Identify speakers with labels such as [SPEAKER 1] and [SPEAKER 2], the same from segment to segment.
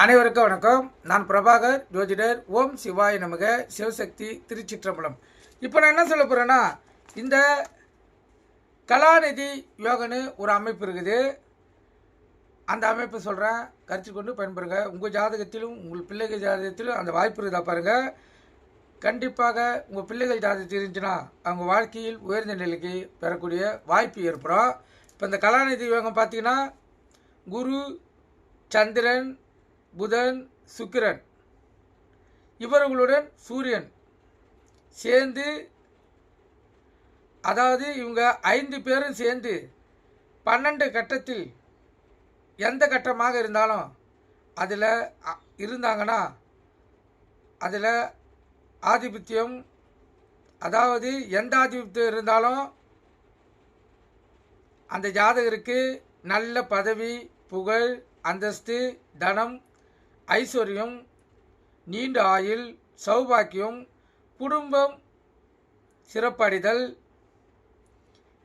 [SPEAKER 1] அனைவருக்கும் வணக்கம். நான் பிரபாகர் ஜோதிடர். ஓம் சிவாய நமக. சிவசக்தி திருச்சிற்றம்பலம். இப்போ நான் என்ன சொல்ல போகிறேன்னா இந்த கலாநிதி யோகன்னு ஒரு அமைப்பு இருக்குது. அந்த அமைப்பு சொல்கிறேன் கருத்து கொண்டு பயன்பெறுங்க. உங்கள் ஜாதகத்திலும் உங்கள் பிள்ளைகள் ஜாதகத்திலும் அந்த வாய்ப்பு இருக்குதா பாருங்கள் கண்டிப்பாக உங்கள் பிள்ளைகள் ஜாதகத்தில் இருந்துச்சுன்னா அவங்க வாழ்க்கையில் உயர்ந்த நிலைக்கு பெறக்கூடிய வாய்ப்பு ஏற்படும். இப்போ இந்த கலாநிதி யோகம் பார்த்திங்கன்னா குரு சந்திரன் புதன் சுக்கிரன். இவர்களுடன் சூரியன். சேர்ந்து அதாவது இவங்க ஐந்து பேரும் சேர்ந்து பன்னெண்டு கட்டத்தில் எந்த கட்டமாக இருந்தாலும் அதில் இருந்தாங்கன்னா அதில் ஆதிபத்தியம் அதாவது எந்த ஆதிபத்தியம் இருந்தாலும் அந்த ஜாதகருக்கு நல்ல பதவி புகழ் அந்தஸ்து தனம் ஐஸ்வர்யம் நீண்ட ஆயுள் சௌபாக்கியம் குடும்பம் சிறப்படைதல்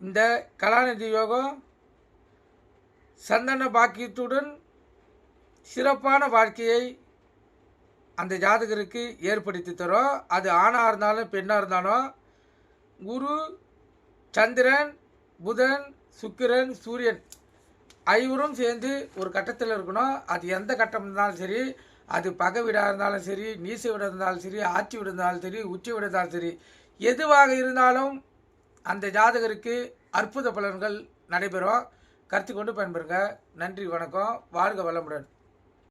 [SPEAKER 1] இந்த கலாநிதி யோகம் சந்தன பாக்கியத்துடன் சிறப்பான வாழ்க்கையை அந்த ஜாதகருக்கு ஏற்படுத்தி தரும் அது ஆணாக இருந்தாலும் பெண்ணாக இருந்தாலும் குரு சந்திரன் புதன் சுக்கிரன் சூரியன் ஐவரும் சேர்ந்து ஒரு கட்டத்தில் இருக்கணும். அது எந்த கட்டம் இருந்தாலும் சரி அது பகை வீடாக இருந்தாலும் சரி நீச வீடாக இருந்தாலும் சரி ஆட்சி வீடு இருந்தாலும் சரி உச்சி வீடு இருந்தாலும் சரி எதுவாக இருந்தாலும் அந்த ஜாதகருக்கு அற்புத பலன்கள் நடைபெறும். கருத்து கொண்டு பயன்பெறுங்க. நன்றி வணக்கம். வாழ்க வளமுடன்.